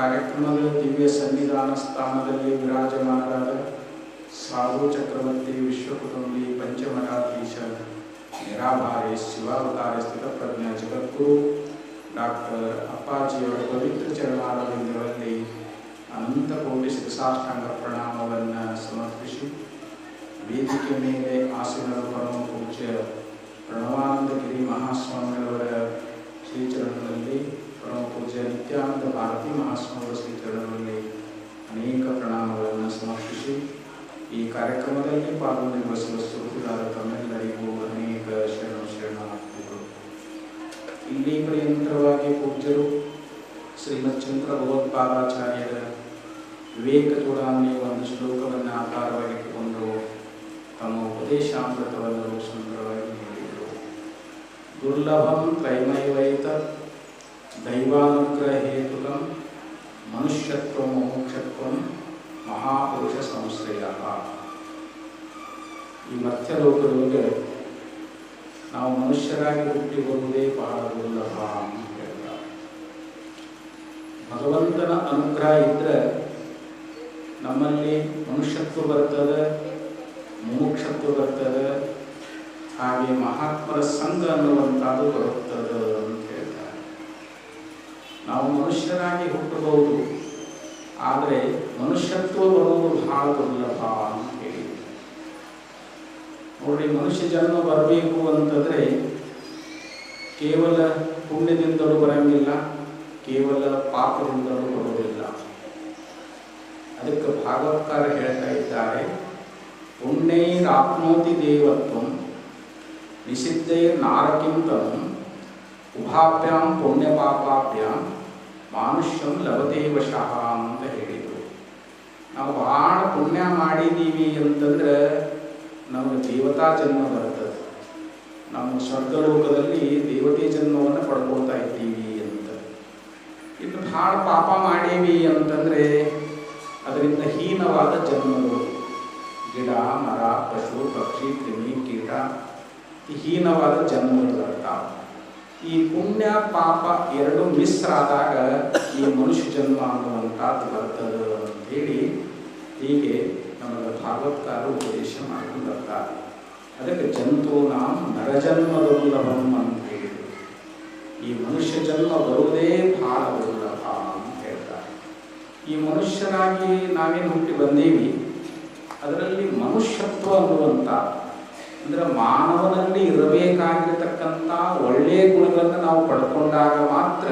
ಕಾರ್ಯಕ್ರಮದ ದಿವ್ಯ ಸನ್ನಿಧಾನ ಸ್ಥಾನದಲ್ಲಿ ವಿರಾಜಮಾನರಾದ ಸಾಧು ಚಕ್ರವರ್ತಿ ವಿಶ್ವಕುಟುಂಬಿ ಪಂಚಮಠಾಧೀಶ ನಿರಾಭಾರಿ ಶಿವಾವತಾರ ಸ್ಥಿತ ಪ್ರಜ್ಞ ಜಗದ್ಗುರು ಡಾಕ್ಟರ್ ಅಪ್ಪಾಜಿಯವರ ಪವಿತ್ರ ಚರಣಾರವಿಂದಗಳಲ್ಲಿ ಅನಂತ ಕೋಟಿ ಶಿರಸಾಷ್ಟಾಂಗ ಪ್ರಣಾಮವನ್ನು ಸಮರ್ಪಿಸಿ ವೇದಿಕೆ ಮೇಲೆ ಆಸೀನರ ಪರಮ ಪೂಜ್ಯ ಪ್ರಣವಾನಂದಗಿರಿ ಕಾರ್ಯಕ್ರಮದಲ್ಲಿ ಪಾಲ್ಗೊಂಡಿರುವ ಸುರಸುರಾದ ತಮ್ಮೆಲ್ಲರಿಗೂ ಅನೇಕ ಶರಣ ಶರಣಾರ್ಥಿಗಳು. ಇಲ್ಲಿ ಪರ್ಯಂತರವಾಗಿ ಪೂಜ್ಯರು ಶ್ರೀಮಚ್ಚಂದ್ರ ಭಗವತ್ಪಾದಾಚಾರ್ಯರ ವಿವೇಕ ಚೂಡಾಮಣಿ ಒಂದು ಶ್ಲೋಕವನ್ನು ಆಧಾರವಾಗಿಟ್ಟುಕೊಂಡು ತಮ್ಮ ಉಪದೇಶಾಮೃತವನ್ನು ಸುಂದರವಾಗಿ ನೀಡಿದರು. ದುರ್ಲಭಂ ತ್ರೈಮಯವೈತ ದೈವಾನುಗ್ರಹ ಹೇತುಕಂ ಮನುಷ್ಯತ್ವ ಮೋಕ್ಷತ್ವ ಮಹಾಪುರುಷ ಸಂಶ್ರಯ. ಈ ಮಧ್ಯಲೋಕದೊಳಗೆ ನಾವು ಮನುಷ್ಯರಾಗಿ ಹುಟ್ಟಿ ಬರುವುದೇ ಬಹಳ ದುರ್ಲಭ ಅಂತ ಹೇಳ್ತಾರೆ. ಭಗವಂತನ ಅನುಗ್ರಹ ಇದ್ದರೆ ನಮ್ಮಲ್ಲಿ ಮನುಷ್ಯತ್ವ ಬರ್ತದೆ, ಮುಮುಕ್ಷತ್ವ ಬರ್ತದೆ, ಹಾಗೆ ಮಹಾತ್ಮರ ಸಂಘ ಅನ್ನುವಂಥದ್ದು ಬರುತ್ತದೆ ಅಂತ ಹೇಳ್ತಾರೆ. ನಾವು ಮನುಷ್ಯರಾಗಿ ಹುಟ್ಟಬಹುದು, ಆದರೆ ಮನುಷ್ಯತ್ವ ಬರುವುದು ಬಹಳ ದುರ್ಲಭ ಅಂತ ನೋಡಿ, ಮನುಷ್ಯ ಜನ್ಮ ಬರಬೇಕು ಅಂತಂದರೆ ಕೇವಲ ಪುಣ್ಯದಿಂದಲೂ ಬರಂಗಿಲ್ಲ, ಕೇವಲ ಪಾಪದಿಂದಲೂ ಬರುವುದಿಲ್ಲ ಅದಕ್ಕೆ ಭಾಗವತ್ಕಾರ ಹೇಳ್ತಾ ಇದ್ದಾರೆ ಪುಣ್ಯೈರಾಪ್ನೋತಿ ದೇವತ್ವ ನಿಷಿದ್ಧೈರ್ ನಾರಕಿಂತ ಉಭಾಭ್ಯಾಂ ಪುಣ್ಯ ಪಾಪಾಭ್ಯಾಂ ಮಾನುಷ್ಯಂ ಲಭತೆ ಅಂತ ಹೇಳಿದರು. ನಾವು ಭಾಳ ಪುಣ್ಯ ಮಾಡಿದ್ದೀವಿ ಅಂತಂದ್ರೆ ನಮಗೆ ದೇವತಾ ಜನ್ಮ ಬರ್ತದೆ. ನಮ್ಮ ಸ್ವರ್ಗಲೋಕದಲ್ಲಿ ದೇವತೆ ಜನ್ಮವನ್ನು ಪಡ್ಕೊಳ್ತಾ ಇದ್ದೀವಿ ಅಂತ. ಇನ್ನು ಭಾಳ ಪಾಪ ಮಾಡೀವಿ ಅಂತಂದರೆ ಅದರಿಂದ ಹೀನವಾದ ಜನ್ಮಗಳು. ಗಿಡ, ಮರ, ಪಶು, ಪಕ್ಷಿ, ಕ್ರಿಮಿ, ಕೀಟ ಹೀನವಾದ ಜನ್ಮಗಳು ಅಂತ ಈ ಪುಣ್ಯ ಪಾಪ ಎರಡು ಮಿಸ್ ಆದಾಗ ಈ ಮನುಷ್ಯ ಜನ್ಮ ಅನ್ನುವಂಥದ್ದು ಬರ್ತದೆ ಅಂತೇಳಿ ಹೀಗೆ ನಮಗೆ ಭಾಗವತ್ಕಾರ ಉಪದೇಶ ಮಾಡ್ಕೊಂಡು ಬರ್ತಾರೆ. ಅದಕ್ಕೆ ಜಂತು ನಾಮ ನರಜನ್ಮ ದುರ್ಲಭಂ ಅಂತ ಹೇಳಿದರು. ಈ ಮನುಷ್ಯ ಜನ್ಮ ಬರುವುದೇ ಭಾಳ ದುರ್ಲಭ ಅಂತ ಹೇಳ್ತಾರೆ. ಈ ಮನುಷ್ಯರಾಗಿ ನಾವೇನು ಹುಟ್ಟಿ ಬಂದೀವಿ? ಅದರಲ್ಲಿ ಮನುಷ್ಯತ್ವ ಅನ್ನುವಂಥ, ಅಂದರೆ ಮಾನವನಲ್ಲಿ ಇರಬೇಕಾಗಿರತಕ್ಕಂಥ ಒಳ್ಳೆಯ ಗುಣಗಳನ್ನು ನಾವು ಪಡ್ಕೊಂಡಾಗ ಮಾತ್ರ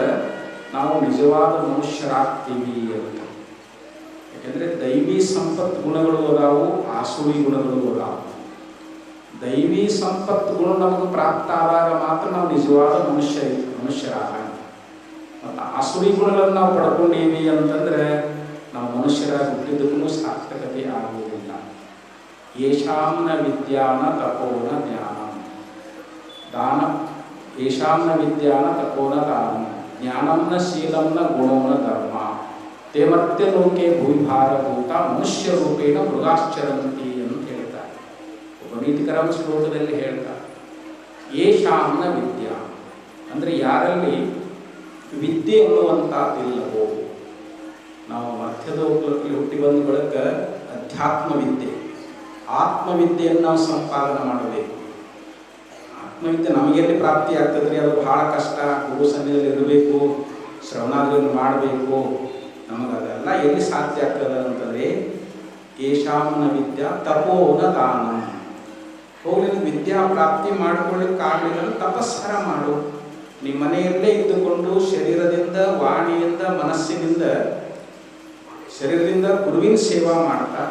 ನಾವು ನಿಜವಾದ ಮನುಷ್ಯರಾಗ್ತೀವಿ ಅಂತ. ಯಾಕೆಂದರೆ ದೈವಿ ಸಂಪತ್ ಗುಣಗಳು ಅದಾವು ಆಸುರಿ ಗುಣಗಳು ಅದಾವು ದೈವಿ ಸಂಪತ್ತು ಗುಣ ನಮಗೆ ಪ್ರಾಪ್ತ ಆದಾಗ ಮಾತ್ರ ನಾವು ನಿಜವಾದ ಮನುಷ್ಯ ಮನುಷ್ಯರಾಗ ಮತ್ತು ಆಸುರಿ ಗುಣಗಳನ್ನು ನಾವು ಪಡ್ಕೊಂಡೀವಿ ಅಂತಂದರೆ ನಾವು ಮನುಷ್ಯರ ಹುಟ್ಟಿದ್ದಕ್ಕೂ ಸಾರ್ಥಕತೆ ಆಗುವುದಿಲ್ಲ. ಯೇಷಾಂನ ವಿದ್ಯಾನ ತಪೋನ ಜ್ಞಾನ. ದಾನ ಯೇಷಾಂನ ವಿದ್ಯಾನ ತಪೋನ ದಾನ. ಜ್ಞಾನಂನ ಶೀಲಂನ ಗುಣೋನ ಧರ್ಮ. ತೇ ಮತ್ತೆ ಲೋಕೆ ಭೂಮಿಭಾರಭೂತ ಮನುಷ್ಯ ರೂಪೇಣ ಮೃಗಾಶ್ಚರಂತಿ ಅಂತ ಹೇಳ್ತಾರೆ. ಒಬ್ಬ ನೀತಿಕರ ಶ್ಲೋಕದಲ್ಲಿ ಹೇಳ್ತಾರೆ ಏಷಾಮ್ನ ವಿದ್ಯಾ. ಅಂದರೆ ಯಾರಲ್ಲಿ ವಿದ್ಯೆ ಅನ್ನುವಂಥದ್ದಿಲ್ಲವೋ. ನಾವು ಮಧ್ಯದ ಉಪಲಕ್ಕೆ ಹುಟ್ಟಿ ಬಂದ ಬಳಿಕ ಅಧ್ಯಾತ್ಮ ವಿದ್ಯೆ ಆತ್ಮವಿದ್ಯೆಯನ್ನು ನಾವು ಸಂಪಾದನೆ ಮಾಡಬೇಕು. ಆತ್ಮವಿದ್ಯೆ ನಮಗೆಲ್ಲಿ ಪ್ರಾಪ್ತಿ ಆಗ್ತದ್ರಿ ಅದು ಬಹಳ ಕಷ್ಟ. ಗುರು ಸಮಯದಲ್ಲಿ ಇರಬೇಕು ಶ್ರವಣಾದಿಗಳನ್ನು ಮಾಡಬೇಕು ನಮಗೆ ಅದೆಲ್ಲ ಎಲ್ಲಿ ಸಾಧ್ಯ ಆಗ್ತದೆ ಅಂತಂದರೆ ಏಷಾಂನ ವಿದ್ಯಾ ತಪೋನ ದಾನ. ಹೋಗಿ ವಿದ್ಯಾ ಪ್ರಾಪ್ತಿ ಮಾಡಿಕೊಳ್ಳಿಕ್ಕೆ ಆಗಲಿಲ್ಲ ತಪಸ್ಸರ ಮಾಡು. ನಿಮ್ಮ ಮನೆಯಲ್ಲೇ ಇದ್ದುಕೊಂಡು ಶರೀರದಿಂದ, ವಾಣಿಯಿಂದ, ಮನಸ್ಸಿನಿಂದ, ಶರೀರದಿಂದ ಗುರುವಿನ ಸೇವಾ ಮಾಡ್ತಾ,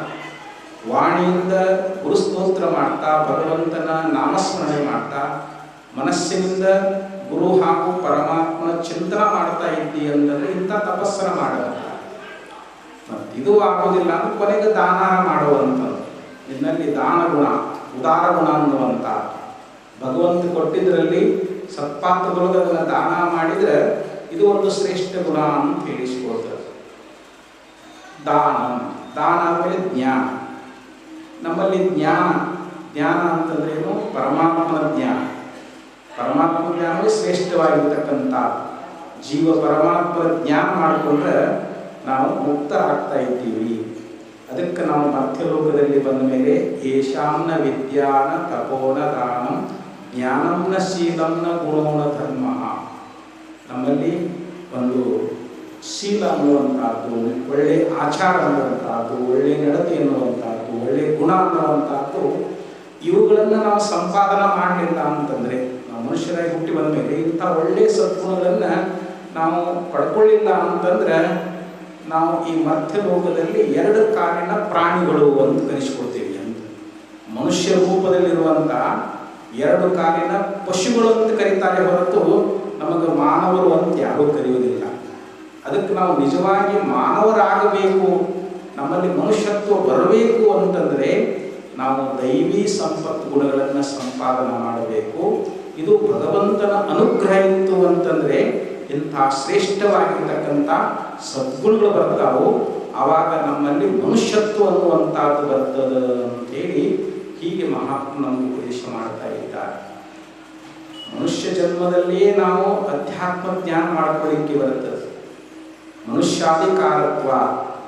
ವಾಣಿಯಿಂದ ಗುರುಸ್ತೋತ್ರ ಮಾಡ್ತಾ, ಭಗವಂತನ ನಾಮಸ್ಮರಣೆ ಮಾಡ್ತಾ, ಮನಸ್ಸಿನಿಂದ ಗುರು ಹಾಗೂ ಪರಮಾತ್ಮನ ಚಿಂತನ ಮಾಡ್ತಾ ಇದ್ದೀ ಅಂತಂದ್ರೆ ಇಂಥ ತಪಸ್ಸರ ಮತ್ತು ಇದು ಆಗೋದಿಲ್ಲ ಅಂದ್ರೆ ಕೊನೆಗೆ ದಾನ ಮಾಡುವಂಥದ್ದು. ಇದರಲ್ಲಿ ದಾನ ಗುಣ, ಉದಾರ ಗುಣ ಅನ್ನುವಂಥ. ಭಗವಂತ ಕೊಟ್ಟಿದ್ದರಲ್ಲಿ ಸತ್ಪಾತ್ರದೊಳಗೆ ಅದನ್ನು ದಾನ ಮಾಡಿದರೆ ಇದು ಒಂದು ಶ್ರೇಷ್ಠ ಗುಣ ಅಂತ ಹೇಳಿಸ್ಕೊಳ್ತಾರೆ. ದಾನ. ದಾನ ಅಂದರೆ ಜ್ಞಾನ. ನಮ್ಮಲ್ಲಿ ಜ್ಞಾನ ಜ್ಞಾನ ಅಂತಂದ್ರೆ ಏನು? ಪರಮಾತ್ಮನ ಜ್ಞಾನ. ಪರಮಾತ್ಮ ಜ್ಞಾನವೇ ಶ್ರೇಷ್ಠವಾಗಿರ್ತಕ್ಕಂಥ. ಜೀವ ಪರಮಾತ್ಮನ ಜ್ಞಾನ ಮಾಡಿಕೊಂಡ್ರೆ ನಾವು ಮುಕ್ತರಾಗ್ತಾ ಇದ್ದೀವಿ. ಅದಕ್ಕೆ ನಾವು ಮಧ್ಯಲೋಕದಲ್ಲಿ ಬಂದ ಮೇಲೆ ಏಷಾಂನ ವಿದ್ಯಾನ ತಪೋನ ದಾನಂ ಜ್ಞಾನಂನ ಶೀಲಂನ ಗುಣೋನ ಧರ್ಮ. ನಮ್ಮಲ್ಲಿ ಒಂದು ಶೀಲ ಅನ್ನುವಂಥದ್ದು ಒಳ್ಳೆ ಆಚಾರ ಅನ್ನುವಂಥದ್ದು ಒಳ್ಳೆ ನಡತೆ ಅನ್ನುವಂಥದ್ದು ಒಳ್ಳೆ ಗುಣ ಅನ್ನುವಂಥದ್ದು ಇವುಗಳನ್ನು ನಾವು ಸಂಪಾದನೆ ಮಾಡಲಿಲ್ಲ ಅಂತಂದರೆ ನಾವು ಮನುಷ್ಯರಾಗಿ ಹುಟ್ಟಿ ಬಂದ ಮೇಲೆ ಇಂಥ ಒಳ್ಳೆ ಸದ್ಗುಣಗಳನ್ನು ನಾವು ಪಡ್ಕೊಳ್ಳಿಲ್ಲ ಅಂತಂದ್ರೆ ನಾವು ಈ ಮಧ್ಯ ಲೋಕದಲ್ಲಿ ಎರಡು ಕಾಲಿನ ಪ್ರಾಣಿಗಳು ಅಂತ ಕರೆಸಿಕೊಳ್ತೇವೆ ಅಂತ. ಮನುಷ್ಯ ರೂಪದಲ್ಲಿರುವಂಥ ಎರಡು ಕಾಲಿನ ಪಶುಗಳು ಅಂತ ಕರೀತಾರೆ ಹೊರತು ನಮಗೆ ಮಾನವರು ಅಂತ ಯಾರೂ ಕರೆಯುವುದಿಲ್ಲ. ಅದಕ್ಕೆ ನಾವು ನಿಜವಾಗಿ ಮಾನವರಾಗಬೇಕು, ನಮ್ಮಲ್ಲಿ ಮನುಷ್ಯತ್ವ ಬರಬೇಕು ಅಂತಂದರೆ ನಾವು ದೈವಿ ಸಂಪತ್ತು ಗುಣಗಳನ್ನು ಸಂಪಾದನೆ ಮಾಡಬೇಕು. ಇದು ಭಗವಂತನ ಅನುಗ್ರಹ ಇತ್ತು ಅಂತಂದರೆ ಇಂಥ ಶ್ರೇಷ್ಠವಾಗಿರ್ತಕ್ಕಂಥ ಸದ್ಗುಣಗಳು ಬರ್ತಾವು ಆವಾಗ ನಮ್ಮಲ್ಲಿ ಮನುಷ್ಯತ್ವ ಅನ್ನುವಂಥದ್ದು ಬರ್ತದ ಅಂತೇಳಿ ಹೀಗೆ ಮಹಾತ್ಮ ನಮಗೆ ಉಪದೇಶ ಮಾಡ್ತಾ ಇದ್ದಾರೆ. ಮನುಷ್ಯ ಜನ್ಮದಲ್ಲಿಯೇ ನಾವು ಅಧ್ಯಾತ್ಮ ಜ್ಞಾನ ಮಾಡ್ಕೊಳ್ಳಿಕ್ಕೆ ಬರುತ್ತದೆ. ಮನುಷ್ಯಾಧಿಕಾರತ್ವ,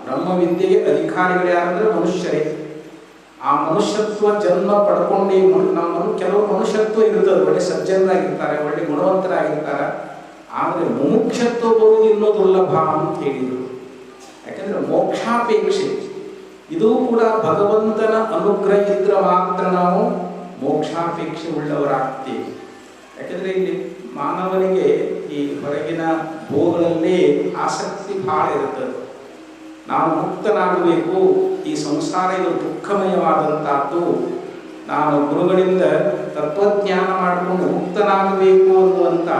ಬ್ರಹ್ಮವಿದ್ಯೆಗೆ ಅಧಿಕಾರಿಗಳು ಯಾರಂದ್ರೆ ಮನುಷ್ಯರೇ. ಆ ಮನುಷ್ಯತ್ವ ಜನ್ಮ ಪಡ್ಕೊಂಡು ನಮ್ಮ ಕೆಲವು ಮನುಷ್ಯತ್ವ ಇರ್ತದೆ. ಒಳ್ಳೆ ಸಜ್ಜನರಾಗಿರ್ತಾರೆ, ಒಳ್ಳೆ ಗುಣವಂತರಾಗಿರ್ತಾರೆ. ಆದರೆ ಮುಮುಕ್ಷತ್ವ ಬರುವುದಿಲ್ಲ ದುರ್ಲಭ ಅಂತ ಹೇಳಿದರು ಯಾಕಂದ್ರೆ ಮೋಕ್ಷಾಪೇಕ್ಷೆ. ಇದು ಕೂಡ ಭಗವಂತನ ಅನುಗ್ರಹ ಇದ್ರೆ ಮಾತ್ರ ನಾವು ಮೋಕ್ಷಾಪೇಕ್ಷೆ ಉಳ್ಳವರಾಗ್ತೀವಿ. ಯಾಕಂದ್ರೆ ಇಲ್ಲಿ ಮಾನವನಿಗೆ ಈ ಹೊರಗಿನ ಭೋಗಗಳಲ್ಲಿ ಆಸಕ್ತಿ ಬಹಳ ಇರುತ್ತದೆ. ನಾವು ಮುಕ್ತನಾಗಬೇಕು, ಈ ಸಂಸಾರ ಇದು ದುಃಖಮಯವಾದಂತಹದ್ದು ನಾನು ಗುರುಗಳಿಂದ ತತ್ವಜ್ಞಾನ ಮಾಡಿಕೊಂಡು ಮುಕ್ತನಾಗಬೇಕು ಅನ್ನುವಂಥ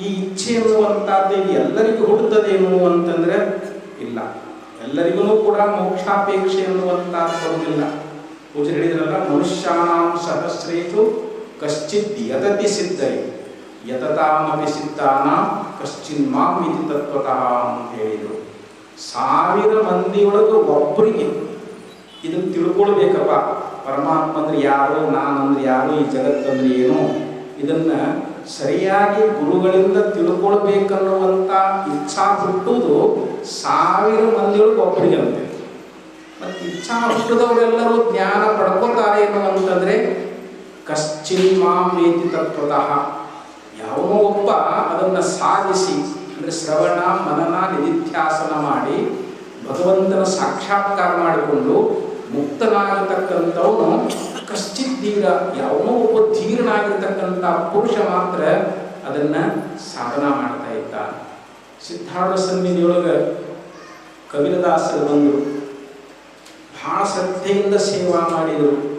ಈ ಇಚ್ಛೆ ಅನ್ನುವಂಥದ್ದು ಇದು ಎಲ್ಲರಿಗೂ ಹುಡುತದೇನು ಅಂತಂದ್ರೆ ಇಲ್ಲ. ಎಲ್ಲರಿಗೂ ಕೂಡ ಮೋಕ್ಷಾಪೇಕ್ಷೆ ಅನ್ನುವಂಥದ್ದು ಬರುವುದಿಲ್ಲ. ಪೂಜೆ ಹೇಳಿದ್ರಲ್ಲ ಮನುಷ್ಯಾನಾಂ ಸಹಸ್ರೇತು ಕಶ್ಚಿತ್ ಯತತಿ ಸಿದ್ಧರಿ ಯತತಾಮಪಿ ಸಿದ್ಧಾನ ಕಶ್ಚಿನ್ ಮಾಂ ಇತಿ ತತ್ವತಃ ಅಂತ ಹೇಳಿದರು. ಸಾವಿರ ಮಂದಿಯೊಳಗೆ ಒಬ್ಬರಿಗೆ ಇದನ್ನು ತಿಳ್ಕೊಳ್ಬೇಕಪ್ಪ. ಪರಮಾತ್ಮ ಅಂದ್ರೆ ಯಾರು, ನಾನಂದ್ರೆ ಯಾರು, ಈ ಜಗತ್ತಂದ್ರೆ ಏನು? ಇದನ್ನ ಸರಿಯಾಗಿ ಗುರುಗಳಿಂದ ತಿಳ್ಕೊಳ್ಬೇಕನ್ನುವಂಥ ಇಚ್ಛಾ ಹುಟ್ಟುವುದು ಸಾವಿರ ಮಂದಿಯೊಳಗೆ ಒಬ್ಬರಿಗೆ ಅಂತೆ. ಮತ್ತು ಇಚ್ಛಾ ಹುಟ್ಟಿದವರೆಲ್ಲರೂ ಜ್ಞಾನ ಪಡ್ಕೋತಾರೆ ಏನು ಅಂತಂದ್ರೆ ಕಶ್ಚಿನ್ ಮಾಂ ವೇತಿ ತತ್ವತಃ. ಯಾವನೋ ಒಬ್ಬ ಅದನ್ನ ಸಾಧಿಸಿ, ಅಂದರೆ ಶ್ರವಣ, ಮನನ, ನಿಧಿಧ್ಯಾಸನ ಮಾಡಿ ಭಗವಂತನ ಸಾಕ್ಷಾತ್ಕಾರ ಮಾಡಿಕೊಂಡು ಮುಕ್ತನಾಗತಕ್ಕಂಥವನು ಕಶ್ಚಿತ್ ಧೀರ ಯಾವನೋ ಒಬ್ಬ ಧೀರನಾಗಿರ್ತಕ್ಕಂಥ ಪುರುಷ ಮಾತ್ರ ಅದನ್ನ ಸಾಧನ ಮಾಡ್ತಾ ಇದ್ದ. ಸಿದ್ಧಾರ್ಥ ಸನ್ನಿಧಿಯೊಳಗೆ ಕಬೀರದಾಸರು ಬಂದರು. ಬಹಳ ಶ್ರದ್ಧೆಯಿಂದ ಸೇವಾ ಮಾಡಿದರು.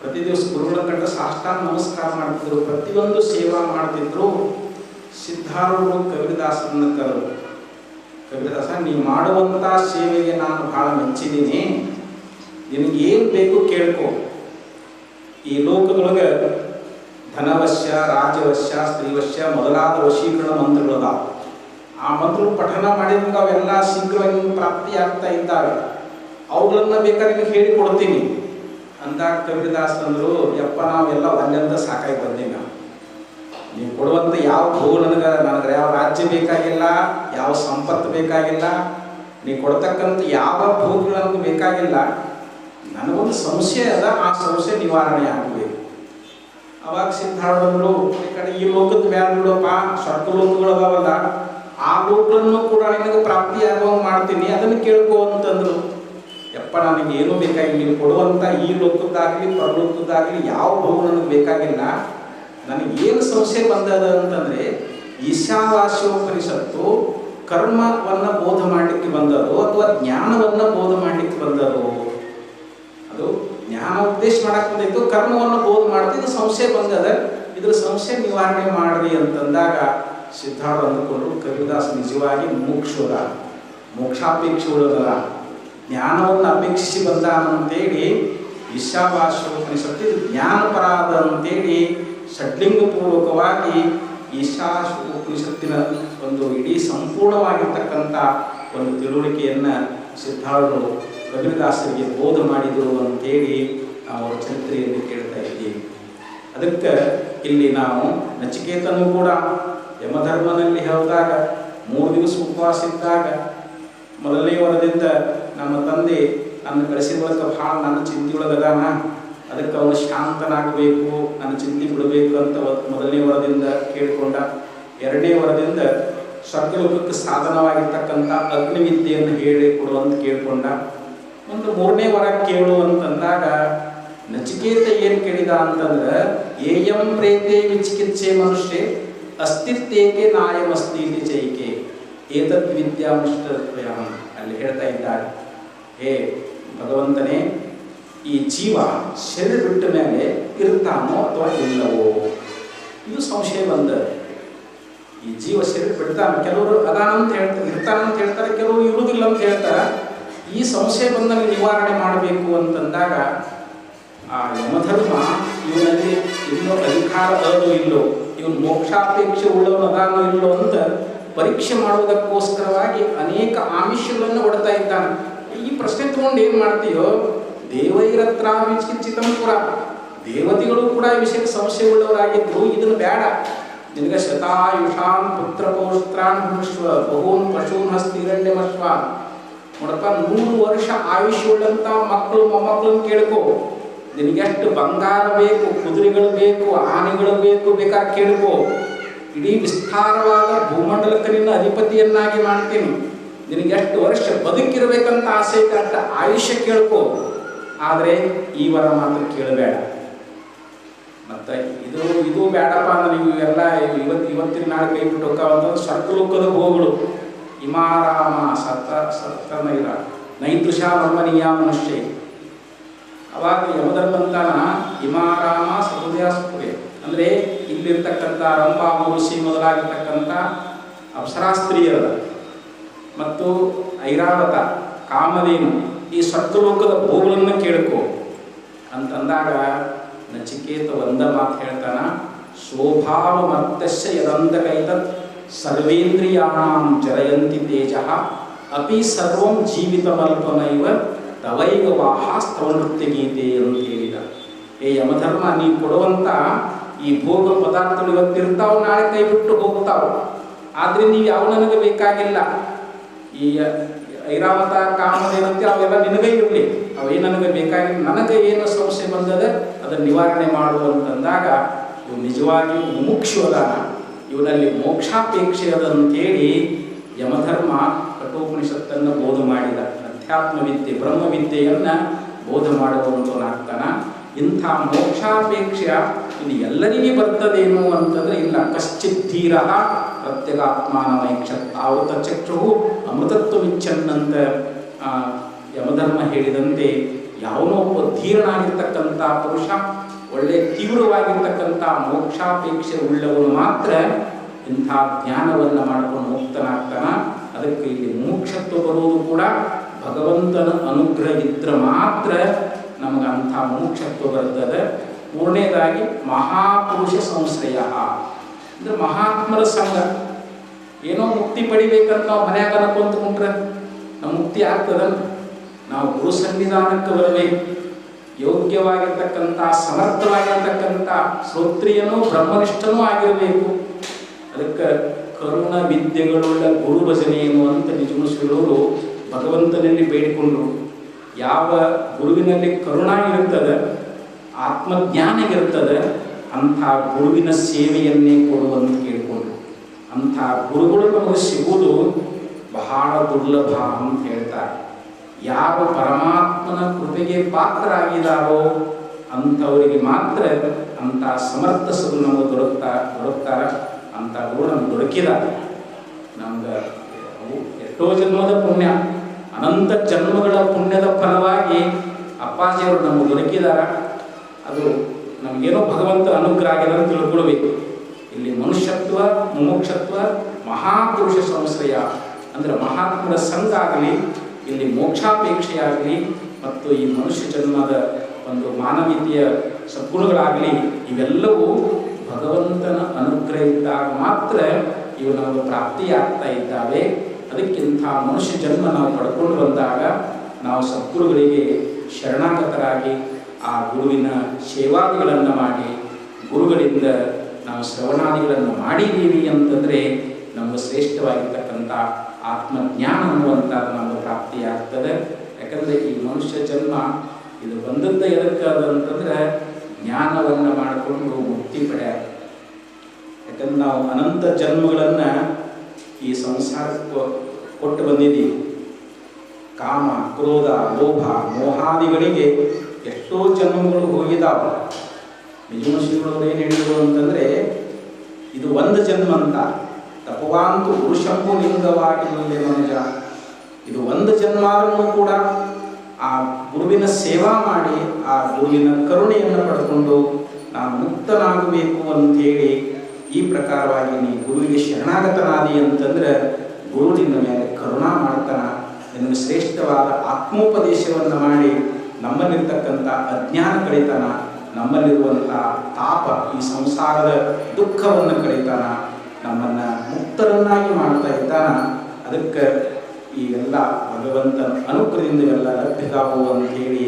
ಪ್ರತಿ ದಿವಸ ಗುರುಗಳ ಕಂಡ ಸಾಷ್ಟಾಂಗ ನಮಸ್ಕಾರ ಮಾಡ್ತಿದ್ರು. ಪ್ರತಿಯೊಂದು ಸೇವಾ ಮಾಡ್ತಿದ್ರು. ಸಿದ್ಧಾರೂಢರು ಕಬೀರದಾಸರನ್ನ ಕರೆದರು. ಕಬೀರದಾಸ ನೀವು ಮಾಡುವಂಥ ಸೇವೆಗೆ ನಾನು ಬಹಳ ಮೆಚ್ಚಿದ್ದೀನಿ. ನಿನಗೇನು ಬೇಕು ಕೇಳ್ಕೊ. ಈ ಲೋಕದೊಳಗೆ ಧನವಶ್ಯ, ರಾಜವಶ್ಯ, ಸ್ತ್ರೀವಶ್ಯ ಮೊದಲಾದ ವಶೀಕರಣ ಮಂತ್ರಗಳದ ಆ ಮಂತ್ರ ಪಠನ ಮಾಡಿದಾಗ ಅವೆಲ್ಲ ಶೀಘ್ರವಾಗಿ ಪ್ರಾಪ್ತಿಯಾಗ್ತಾ ಇದ್ದಾವೆ. ಅವುಗಳನ್ನ ಬೇಕಾದ್ರೆ ಹೇಳಿ ಹೇಳಿಕೊಡ್ತೀನಿ ಅಂದಾಗ ಕಬೀರದಾಸ್ ಅಂದ್ರು, ಯಪ್ಪ, ನಾವೆಲ್ಲ ಅಲ್ಲಿಂದ ಸಾಕಾಗಿ ಬಂದೀವಿ ನಾವು. ನೀವು ಕೊಡುವಂಥ ಯಾವ ಭೋಗ ನನಗೆ ನನಗೆ ಯಾವ ರಾಜ್ಯ ಬೇಕಾಗಿಲ್ಲ, ಯಾವ ಸಂಪತ್ತು ಬೇಕಾಗಿಲ್ಲ ನೀವು ಕೊಡ್ತಕ್ಕಂಥ ಯಾವ ಭೋಗಗಳು ನನಗೆ ಬೇಕಾಗಿಲ್ಲ ನನಗೊಂದು ಸಮಸ್ಯೆ ಅದ ಆ ಸಮಸ್ಯೆ ನಿವಾರಣೆ ಆಗಬೇಕು ಅವಾಗ ಸಿದ್ಧಾರ್ಥರು ಈ ಕಡೆ ಈ ಲೋಕದ ಮ್ಯಾಲ ನೋಡಪ್ಪ, ಸ್ವರ್ಗ ಲೋಕಗಳು ಅದಾವಲ್ಲ, ಆ ಲೋಕಗಳನ್ನು ಕೂಡ ನಿನಗೆ ಪ್ರಾಪ್ತಿಯಾಗುವಂಗೆ ಮಾಡ್ತೀನಿ, ಅದನ್ನು ಕೇಳ್ಕೊ ಅಂತಂದ್ರು. ಯಪ್ಪ, ನನಗೆ ಏನೂ ಬೇಕಾಗಿಲ್ಲ ನೀವು ಕೊಡುವಂಥ ಈ ಲೋಕದ್ದಾಗಲಿ, ಪರಲೋಕದ್ದಾಗಲಿ ಯಾವ ಭೋಗ ನನಗೆ ಬೇಕಾಗಿಲ್ಲ. ನನಗೆ ಏನು ಸಮಸ್ಯೆ ಬಂದದ ಅಂತಂದರೆ ಈಶಾವಾಸ್ಯೋಪನಿಷತ್ತು ಕರ್ಮವನ್ನು ಬೋಧ ಮಾಡಲಿಕ್ಕೆ ಬಂದದು ಅಥವಾ ಜ್ಞಾನವನ್ನು ಬೋಧ ಮಾಡಲಿಕ್ಕೆ ಬಂದದು ಅದು ಜ್ಞಾನ ಉದ್ದೇಶ ಮಾಡಕ್ ಬಂದಿತ್ತು. ಕರ್ಮವನ್ನು ಬೋಧ ಮಾಡ್ತಾ ಇದು ಸಂಶಯ ಬಂದದ. ಇದ್ರ ಸಂಶಯ ನಿವಾರಣೆ ಮಾಡ್ರಿ ಅಂತಂದಾಗ ಸಿದ್ಧಾರ್ಥ ಅಂದುಕೊಂಡ್ರು, ಕವಿದಾಸ್ ನಿಜವಾಗಿ ಮೋಕ್ಷದ ಮೋಕ್ಷಾಪೇಕ್ಷೆಯುಳ್ಳದ ಜ್ಞಾನವನ್ನು ಅಪೇಕ್ಷಿಸಿ ಬಂದಾನಂತೇಳಿ ಈಶಾವಾಸ್ಯೋಪನಿಷತ್ತು ಇದು ಜ್ಞಾನಪರಾಧ ಅಂತೇಳಿ ಷಡ್ಲಿಂಗಪೂರ್ವಕವಾಗಿ ಈಶಾಶೋಪನಿಷತ್ತಿನ ಒಂದು ಇಡೀ ಸಂಪೂರ್ಣವಾಗಿರ್ತಕ್ಕಂಥ ಒಂದು ತಿಳುವಳಿಕೆಯನ್ನು ಸಿದ್ಧಾರ್ಥರು ಕಬೀರದಾಸರಿಗೆ ಬೋಧ ಮಾಡಿದರು ಅಂತೇಳಿ ನಾವು ಚರಿತ್ರೆಯಲ್ಲಿ ಕೇಳ್ತಾ ಇದ್ದೀವಿ. ಅದಕ್ಕೆ ಇಲ್ಲಿ ನಾವು ನಚಿಕೇತನೂ ಕೂಡ ಯಮಧರ್ಮನಲ್ಲಿ ಹೇಳಿದಾಗ, ಮೂರು ದಿವಸ ಉಪವಾಸ ಇದ್ದಾಗ, ಮೊದಲನೇ ವರದಿಂದ ನಮ್ಮ ತಂದೆ ನನ್ನ ಕಳಿಸಿದ ಮೂಲಕ ಭಾಳ ನನ್ನ ಚಿಂತೆಯೊಳಗದಾನ. ಅದಕ್ಕೆ ಅವನು ಶಾಂತನಾಗಬೇಕು, ನನ್ನ ಚಿಂತೆ ಬಿಡಬೇಕು ಅಂತ ಮೊದಲನೇ ವರದಿಂದ ಕೇಳಿಕೊಂಡ. ಎರಡನೇ ವರದಿಂದ ಸ್ವರ್ಗಲೋಕಕ್ಕೆ ಸಾಧನವಾಗಿರ್ತಕ್ಕಂಥ ಅಗ್ನಿವಿದ್ಯೆಯನ್ನು ಹೇಳಿ ಕೊಡು ಅಂತ ಕೇಳಿಕೊಂಡ. ಒಂದು ಮೂರನೇ ವರ ಕೇಳು ಅಂತಂದಾಗ, ನಚಿಕೇತ ಏನು ಕೇಳಿದ ಅಂತಂದ್ರೆ, ಏಯಂ ಪ್ರೇತೆ ವಿಚಿಕಿತ್ಸೆ ಮನುಷ್ಯ, ಅಸ್ತಿತ್ವೇಕೆ ನಾಯಮಸ್ತಿ ಇಲ್ಲಿ ಚೈಕೆ. ಏತದ್ ವಿದ್ಯಾಮುಷ್ಟತ್ವಯ ಅಲ್ಲಿ ಹೇಳ್ತಾ ಇದ್ದಾರೆ ಹೇ ಭಗವಂತನೇ, ಈ ಜೀವ ಶರೀರ ಬಿಟ್ಟ ಮೇಲೆ ಇರ್ತಾನೋ ಅಥವಾ ಇಲ್ಲವೋ? ಇದು ಸಂಶಯ ಬಂದ ಈ ಜೀವ ಶರೀರ ಬಿಡ್ತಾನೆ. ಕೆಲವರು ಅದಾನಂತ ಹೇಳ್ತಾರೆ, ಇರ್ತಾನಂತ ಹೇಳ್ತಾರೆ, ಕೆಲವರು ಇರುವುದಿಲ್ಲ ಅಂತ ಹೇಳ್ತಾರೆ. ಈ ಸಂಶಯ ನಿವಾರಣೆ ಮಾಡಬೇಕು ಅಂತಂದಾಗ, ಆ ಯಮಧರ್ಮ ಇವನಲ್ಲಿ ಇನ್ನೂ ಅಧಿಕಾರ ಅದೋ ಇಲ್ಲೋ, ಇವನು ಮೋಕ್ಷಾಪೇಕ್ಷೆ ಉಳ್ಳವನು ಅದಾನೋ ಇಲ್ಲೋ ಅಂತ ಪರೀಕ್ಷೆ ಮಾಡುವುದಕ್ಕೋಸ್ಕರವಾಗಿ ಅನೇಕ ಆಮಿಷಗಳನ್ನು ಹೊಡ್ತಾ ಇದ್ದಾನೆ. ಈ ಪ್ರಶ್ನೆ ತಗೊಂಡು ಏನು ಮಾಡ್ತೀಯೋ? ದೇವೈರತ್ರ ವಿಚಿಂಚಿತಂ ಪುರ ದೇವತೆಗಳು ಕೂಡ ಈ ವಿಷಯಕ್ಕೆ ಸಂಶಯ ಉಳ್ಳವರಾಗಿದ್ದರು ಇದನ್ನು ಬೇಡ. ನಿನಗೆ ಶತಾಯುಷಾನ್ ಪುತ್ರ ಪೌಷ್ಟ್ರಾನ್ ಬಹೂನ್ ಪಶೂನ್ ಹಸ್ತಿರಣ್ಯಮಶ್ವ ನೋಡಪ್ಪ ನೂರು ವರ್ಷ ಆಯುಷ್ಯವುಳ್ಳಂಥ ಮಕ್ಕಳು ಮೊಮ್ಮಕ್ಕಳನ್ನು ಕೇಳ್ಕೊ. ನಿನಗೆಷ್ಟು ಬಂಗಾರ ಬೇಕು, ಕುದುರೆಗಳು ಬೇಕು, ಆನೆಗಳು ಬೇಕು ಬೇಕಾದ್ರೆ ಕೇಳ್ಕೊ. ಇಡೀ ವಿಸ್ತಾರವಾದ ಭೂಮಂಡಲಕ್ಕೆ ನಿನ್ನ ಅಧಿಪತಿಯನ್ನಾಗಿ ಮಾಡ್ತೀನಿ. ನಿನಗೆ ಎಷ್ಟು ವರ್ಷ ಬದುಕಿರಬೇಕಂತ ಆಸೆ ಇದೆ ಅಂತ ಆಯುಷ್ಯ ಕೇಳ್ಕೊ. ಆದರೆ ಈ ವರ ಮಾತ್ರ ಕೇಳಬೇಡ. ಮತ್ತೆ ಇದು ಇದು ಬೇಡಪ್ಪ ಅಂದ್ರೆ ನೀವು ಎಲ್ಲ ಇವತ್ತು, ಇವತ್ತಿನ ನಾಳೆ ಕೈ ಬಿಟ್ಟು ಹೋಗ್ತಾವಂತಂದ್ರೆ ಸರ್ಕಲುಕ್ಕದ ಹೋಗಳು ಇಮಾರಾಮ ಸತ್ತ ಸತ್ತ ನೈರ ನೈದೃಶ ಮರ್ಮನೀಯ ಮನುಷ್ಯ. ಅವಾಗ ಯಮಧರ್ಮಂತನ ಇಮಾರಾಮ ಸಹೃದಯ ಸುಖೆ ಅಂದರೆ ಇಲ್ಲಿರ್ತಕ್ಕಂಥ ರಂಭಾ ಋಷಿ ಮೊದಲಾಗಿರ್ತಕ್ಕಂಥ ಅಪ್ಸರಾಸ್ತ್ರೀಯರ. ಮತ್ತು ಐರಾವತ ಕಾಮದೇನು ಈ ಸ್ವರ್ಗಲೋಕದ ಭೋಗಳನ್ನು ಕೇಳ್ಕೋ. ಅಂತಂದಾಗ ನಚಿಕೇತ ಒಂದ ಮಾತು ಹೇಳ್ತಾನ ಶೋಭಾವ ಯದಂತ ಯದಂತಕೈತತ್ ಸರ್ವೇಂದ್ರಿಯಾಣಾಂ ಜರಯಂತಿ ತೇಜ, ಅಪಿ ಸರ್ವಂ ಜೀವಿತಮಲ್ಪನೈವ, ತವೈವ ವಾಹಾಸ್ತವ ನೃತ್ಯ ಗೀತೆ ಅಂತ ಹೇಳಿದ. ಏ ಯಮಧರ್ಮ, ನೀ ಕೊಡುವಂತ ಈ ಭೋಗ ಪದಾರ್ಥಗಳು ಇವತ್ತಿರ್ತಾವ ನಾಳೆ ಕೈ ಬಿಟ್ಟು ಹೋಗ್ತಾವ. ಆದ್ರೆ ನೀವು ಯಾವ ನನಗೆ ಬೇಕಾಗಿಲ್ಲ? ಈ ಐರಾವತ ಕಾಮದೇನಂತೆ ಅವೆಲ್ಲ ನಿನಗೆ ಇರಲಿ. ಅವೇ ನನಗೆ ಬೇಕಾಗಿಲ್ಲ? ನನಗೆ ಏನು ಸಮಸ್ಯೆ ಬಂದದ ಅದನ್ನು ನಿವಾರಣೆ ಮಾಡು ಅಂತಂದಾಗ ಇವು ನಿಜವಾಗಿಯೂ ಅದಾನ. ಇವನಲ್ಲಿ ಮೋಕ್ಷಾಪೇಕ್ಷೆ ಅದ ಅಂತೇಳಿ ಯಮಧರ್ಮ ಕಠೋಪನಿಷತ್ತನ್ನು ಬೋಧ ಮಾಡಿದ ಅಧ್ಯಾತ್ಮ ವಿದ್ಯೆ ಬ್ರಹ್ಮವಿದ್ಯೆಯನ್ನು ಬೋಧ ಮಾಡುವಂತನಾಗ್ತಾನ ಇಂಥ ಮೋಕ್ಷಾಪೇಕ್ಷೆ ಇದು ಎಲ್ಲರಿಗೆ ಬರ್ತದೇನು ಅಂತಂದರೆ ಇಲ್ಲ, ಕಶ್ಚಿತ್ ಧೀರ ಪ್ರತ್ಯಗಾತ್ಮಾನಮೈಕ್ಷ ಆವೃತ ಚಕ್ಷು ಅಮೃತತ್ವವಿಚ್ಛನ್ನಂತ ಯಮಧರ್ಮ ಹೇಳಿದಂತೆ ಯಾವನೋ ಒಬ್ಬ ಧೀರನಾಗಿರ್ತಕ್ಕಂಥ ಪುರುಷ ಒಳ್ಳೆ ತೀವ್ರವಾಗಿರ್ತಕ್ಕಂಥ ಮೋಕ್ಷಾಪೇಕ್ಷೆ ಉಳ್ಳವನು ಮಾತ್ರ ಇಂಥ ಜ್ಞಾನವನ್ನು ಮಾಡಿಕೊಂಡು ಮುಕ್ತನಾಗ್ತಾನ. ಅದಕ್ಕೆ ಇಲ್ಲಿ ಮೋಕ್ಷತ್ವ ಬರುವುದು ಕೂಡ ಭಗವಂತನ ಅನುಗ್ರಹ ಇದ್ರೆ ಮಾತ್ರ ನಮಗೆ ಅಂಥ ಮೋಕ್ಷತ್ವ ಬರ್ತದೆ. ಮೂರನೇದಾಗಿ ಮಹಾಪುರುಷ ಸಂಶ್ರಯ. ಅಂದ್ರೆ ಮಹಾತ್ಮರ ಸಂಘ. ಏನೋ ಮುಕ್ತಿ ಪಡಿಬೇಕಂತ ನಾವು ಮನ್ಯಾಗ ಅನ್ಕೊಂತ ಕುಂಟ್ರೆ ನಮ್ಮ ಮುಕ್ತಿ ಆಗ್ತದಲ್ಲ ನಾವು ಗುರು ಸನ್ನಿಧಾನಕ್ಕೆ ಬರಬೇಕು. ಯೋಗ್ಯವಾಗಿರ್ತಕ್ಕಂಥ, ಸಮರ್ಥವಾಗಿರ್ತಕ್ಕಂಥ ಶ್ರೋತ್ರಿಯನೂ ಬ್ರಹ್ಮನಿಷ್ಠನೂ ಆಗಿರಬೇಕು. ಅದಕ್ಕೆ ಕರುಣ ವಿದ್ಯೆಗಳುಳ್ಳ ಗುರು ಭಜನೆ ಎನ್ನುವಂಥ ನಿಜಗುರು ಶ್ರೀಗಳು ಭಗವಂತನಲ್ಲಿ ಬೇಡಿಕೊಂಡರು ಯಾವ ಗುರುವಿನಲ್ಲಿ ಕರುಣ ಇರುತ್ತದೆ, ಆತ್ಮಜ್ಞಾನ ಇರುತ್ತದೆ, ಅಂಥ ಗುರುವಿನ ಸೇವೆಯನ್ನೇ ಕೊಡುವಂತ ಕೇಳಿಕೊಂಡ್ರು ಅಂಥ ಗುರುಗಳು ನಮಗೆ ಸಿಗುವುದು ಬಹಳ ದುರ್ಲಭ ಅಂತ ಹೇಳ್ತಾರೆ. ಯಾರು ಪರಮಾತ್ಮನ ಕೃಪೆಗೆ ಪಾತ್ರರಾಗಿದ್ದಾರೋ ಅಂಥವರಿಗೆ ಮಾತ್ರ ಅಂಥ ಸಮರ್ಥ ಸದು ನಮಗೆ ದೊರಕ್ತಾ, ದೊರಕ್ತಾರ, ಅಂಥ ಗುರು ನಮ್ಗೆ ದೊರಕಿದ ನಮ್ಗೆ ಅವು ಎಷ್ಟೋ ಜನ್ಮದ ಪುಣ್ಯ, ಅನಂತ ಜನ್ಮಗಳ ಪುಣ್ಯದ ಫಲವಾಗಿ ಅಪ್ಪಾಜಿಯವರು ನಮಗೆ ದೊರಕಿದಾರ. ಅದು ನಮಗೇನೋ ಭಗವಂತ ಅನುಗ್ರಹ ಆಗ್ಯದ ಅಂತ ತಿಳ್ಕೊಳ್ಬೇಕು. ಇಲ್ಲಿ ಮನುಷ್ಯತ್ವ, ಮುಮುಕ್ಷತ್ವ, ಮಹಾಪುರುಷ ಸಂಶ್ರಯ, ಅಂದರೆ ಮಹಾತ್ಮರ ಸಂಘ ಆಗಲಿ ಇಲ್ಲಿ ಮೋಕ್ಷಾಪೇಕ್ಷೆಯಾಗಲಿ ಮತ್ತು ಈ ಮನುಷ್ಯ ಜನ್ಮದ ಒಂದು ಮಾನವೀಯತೆಯ ಸದ್ಗುಣಗಳಾಗಲಿ ಇವೆಲ್ಲವೂ ಭಗವಂತನ ಅನುಗ್ರಹ ಇದ್ದಾಗ ಮಾತ್ರ ಇವು ನಮಗೆ ಪ್ರಾಪ್ತಿಯಾಗ್ತಾ ಇದ್ದಾವೆ. ಅದಕ್ಕಿಂತ ಮನುಷ್ಯ ಜನ್ಮ ನಾವು ಪಡ್ಕೊಂಡು ಬಂದಾಗ ನಾವು ಸದ್ಗುರುಗಳಿಗೆ ಶರಣಾಗತರಾಗಿ ಆ ಗುರುವಿನ ಸೇವಾದಿಗಳನ್ನು ಮಾಡಿ, ಗುರುಗಳಿಂದ ನಾವು ಶ್ರವಣಾದಿಗಳನ್ನು ಮಾಡಿದ್ದೀವಿ ಅಂತಂದರೆ ನಮ್ಮ ಶ್ರೇಷ್ಠವಾಗಿರ್ತಕ್ಕಂಥ ಆತ್ಮಜ್ಞಾನ ಅನ್ನುವಂಥದ್ದು ನಮಗೆ ಪ್ರಾಪ್ತಿಯಾಗ್ತದೆ ಯಾಕಂದರೆ ಈ ಮನುಷ್ಯ ಜನ್ಮ ಇದು ಬಂದದ್ದು ಅಂತಂದರೆ ಜ್ಞಾನವನ್ನು ಮಾಡಿಕೊಂಡು ಮುಕ್ತಿ ಪಡೆಯ ಯಾಕಂದ್ರೆ ನಾವು ಅನಂತ ಜನ್ಮಗಳನ್ನು ಈ ಸಂಸಾರಕ್ಕೆ ಕೊಟ್ಟು ಬಂದಿದ್ದೀವಿ. ಕಾಮ, ಕ್ರೋಧ, ಲೋಭ, ಮೋಹಾದಿಗಳಿಗೆ ಎಷ್ಟೋ ಜನ್ಮಗಳು ಹೋಗಿದಾವೆ. ನಿಜಮಶಿಗಳು ಏನು ಹೇಳಿದರು ಅಂತಂದರೆ ಇದು ಒಂದು ಜನ್ಮ ಅಂತ. ತಪವಾಂತು ಪುರುಷಂಭು ಲಿಂಗವಾಗಿ ಮುಂದೆ ಮನುಜ. ಇದು ಒಂದು ಜನ್ಮಾರನ್ನು ಕೂಡ ಆ ಗುರುವಿನ ಸೇವಾ ಮಾಡಿ ಆ ಗುರುವಿನ ಕರುಣೆಯನ್ನು ಪಡೆದುಕೊಂಡು ನಾನು ಮುಕ್ತನಾಗಬೇಕು ಅಂತೇಳಿ ಈ ಪ್ರಕಾರವಾಗಿ ನೀ ಗುರುವಿಗೆ ಶರಣಾಗತನಾದಿ ಅಂತಂದ್ರೆ ಗುರು ನಿನ್ನ ಮೇಲೆ ಕರುಣಾ ಮಾಡ್ತಾನ. ನಿನಗೆ ಶ್ರೇಷ್ಠವಾದ ಆತ್ಮೋಪದೇಶವನ್ನು ಮಾಡಿ ನಮ್ಮಲ್ಲಿರ್ತಕ್ಕಂಥ ಅಜ್ಞಾನ ಕಳೀತಾನ. ನಮ್ಮಲ್ಲಿರುವಂಥ ತಾಪ ಈ ಸಂಸಾರದ ದುಃಖವನ್ನು ಕಳೀತಾನ. ನಮ್ಮನ್ನು ಮುಕ್ತರನ್ನಾಗಿ ಮಾಡ್ತಾ ಇದ್ದಾನ, ಅದಕ್ಕೆ ಈ ಎಲ್ಲ ಭಗವಂತನ ಅನುಗ್ರಹದಿಂದ ಇವೆಲ್ಲ ಲಭ್ಯವಾಗುವು ಅಂತ ಹೇಳಿ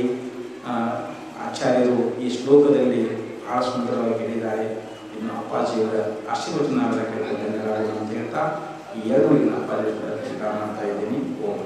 ಆಚಾರ್ಯರು ಈ ಶ್ಲೋಕದಲ್ಲಿ ಬಹಳ ಸುಂದರವಾಗಿ ಹೇಳಿದ್ದಾರೆ. ಇನ್ನು ಅಪ್ಪಾಜಿಯವರ ಆಶೀರ್ವಚನ ಅಂತ ಹೇಳ್ತಾ ಈ ಎರಡು ಅಪ್ಪಾಜಿಯವರ ಮಾಡ್ತಾ ಇದ್ದೀನಿ. ಓಂ.